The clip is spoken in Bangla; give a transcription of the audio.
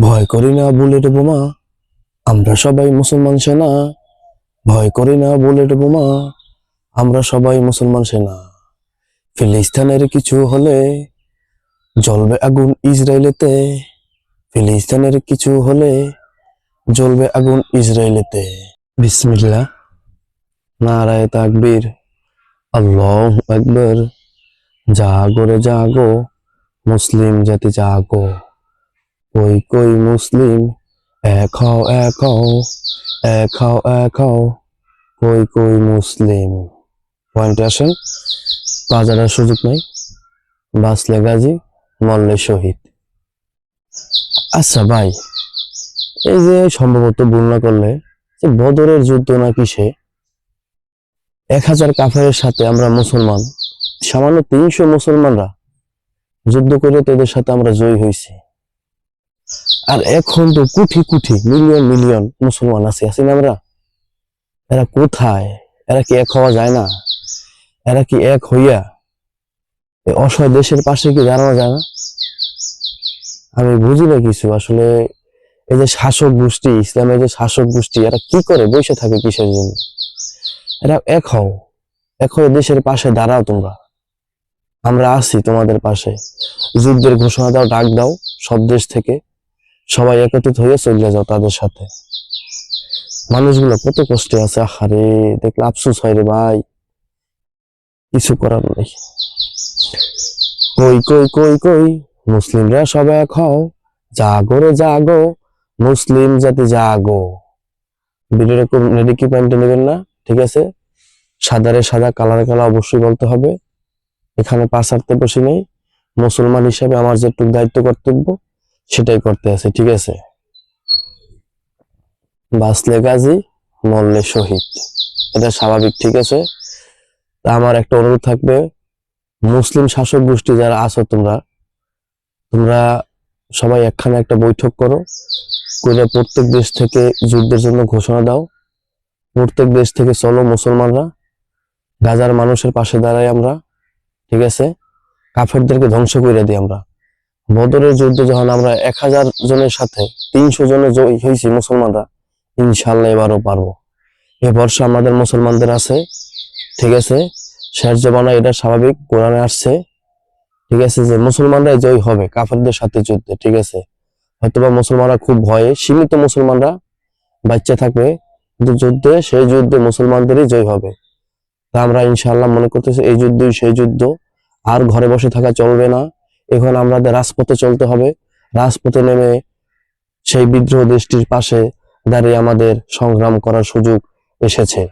ভয় করি না বুলেট বোমা, আমরা সবাই মুসলমান সেনা। ভয় করি না বুলেট বোমা, আমরা সবাই মুসলমান সেনা। ফিলিস্তানের কিছু হলে জ্বলবে আগুন ইসরায়েলেতে। ফিলিস্তিনের কিছু হলে জ্বলবে আগুন ইসরায়েলেতে। বিসমিল্লাহ। নারায় তাকবীর। আল্লাহ আকবর। জাগো রে জাগো, মুসলিম জাতি জাগো। কই কই মুসলিম? এক হও এক হও এক হও এক হও কই মুসলিম? পয়েন্টে আসেন। বাজারের সুযোগ নাই। বাঁচলে গাজী, মরলে শহীদ। আচ্ছা ভাই, এই যে সম্ভবত বন্যা করলে যে বদরের যুদ্ধ নাকি সে এক হাজার কাফারের সাথে আমরা মুসলমান, সামান্য তিনশো মুসলমানরা যুদ্ধ করে তাদের সাথে আমরা জয়ী হয়েছি। আর এখন তো কোটি কোটি মিলিয়ন মিলিয়ন মুসলমান আছে, আছি না আমরা? এরা কোথায়? এরা কি এক হওয়া যায় না? এরা কি এক হইয়া এই অসহায় দেশের পাশে কি দাঁড়ানো যায় না? আমি বুঝি না কিছু, আসলে এই যে শাসক গোষ্ঠী, ইসলামের যে শাসক গোষ্ঠী, এরা কি করে বসে থাকে কিসের জন্য? এরা এক হও, এক হয়ে দেশের পাশে দাঁড়াও তোমরা। আমরা আছি তোমাদের পাশে। যুদ্ধের ঘোষণা দাও, ডাক দাও, সব দেশ থেকে। সবাই একত্রিত হয়ে চলে যাও তাদের সাথে। মানুষগুলো কত কষ্টে আছে, আহারে, দেখলে আফসোস হয় রে ভাই। কিছু করার নেই। কই কই কই কই, মুসলিমরা সব এক হও। জাগো রে, জাগো, মুসলিম জাতি জাগো। ভিডিওটা খুব রেডি কি পয়েন্টে নেবেন না? ঠিক আছে? সাদারে সাদা, কালারে কালা অবশ্যই বলতে হবে। এখানে পাঁচ হারতে বসে নেই। মুসলমান হিসাবে আমার যেটুকু দায়িত্ব কর্তব্য সেটাই করতে আছে, ঠিক আছে? বাঁচলে গাজী, মরলে শহীদ। এটা স্বাভাবিক, ঠিক আছে? আমার একটা অনুরোধ থাকবে, মুসলিম শাসক গোষ্ঠী যারা আছো তোমরা তোমরা সবাই একখানে একটা বৈঠক করো, করে প্রত্যেক দেশ থেকে যুদ্ধের জন্য ঘোষণা দাও। প্রত্যেক দেশ থেকে চলো মুসলমানরা, গাজার মানুষের পাশে দাঁড়াই আমরা, ঠিক আছে? কাফেরদেরকে ধ্বংস করে দিই আমরা। বদরের যুদ্ধে যখন আমরা এক হাজার জনের সাথে তিনশো জনে জয়ী হয়েছি মুসলমানরা, ইনশাল্লাহ এবারও পারব। এ বর্ষা আমাদের মুসলমানদের আছে, ঠিক আছে? শেষ জমানা এটা স্বাভাবিক, কোরআনে আসছে, ঠিক আছে? যে মুসলমানরাই জয় হবে কাফেরদের সাথে যুদ্ধে, ঠিক আছে? হয়তোবা মুসলমানরা খুব ভয়ে, সীমিত মুসলমানরা বাচ্চা থাকবে, কিন্তু যুদ্ধে, সেই যুদ্ধে মুসলমানদেরই জয় হবে। তা আমরা ইনশাল্লাহ মনে করতেছি, এই যুদ্ধই সেই যুদ্ধ, আর ঘরে বসে থাকা চলবে না। এখন আমাদের রাজপথে চলতে হবে। রাজপথে নেমে সেই বিদ্রোহ দেশটির পাশে দাঁড়িয়ে আমাদের সংগ্রাম করার সুযোগ এসেছে।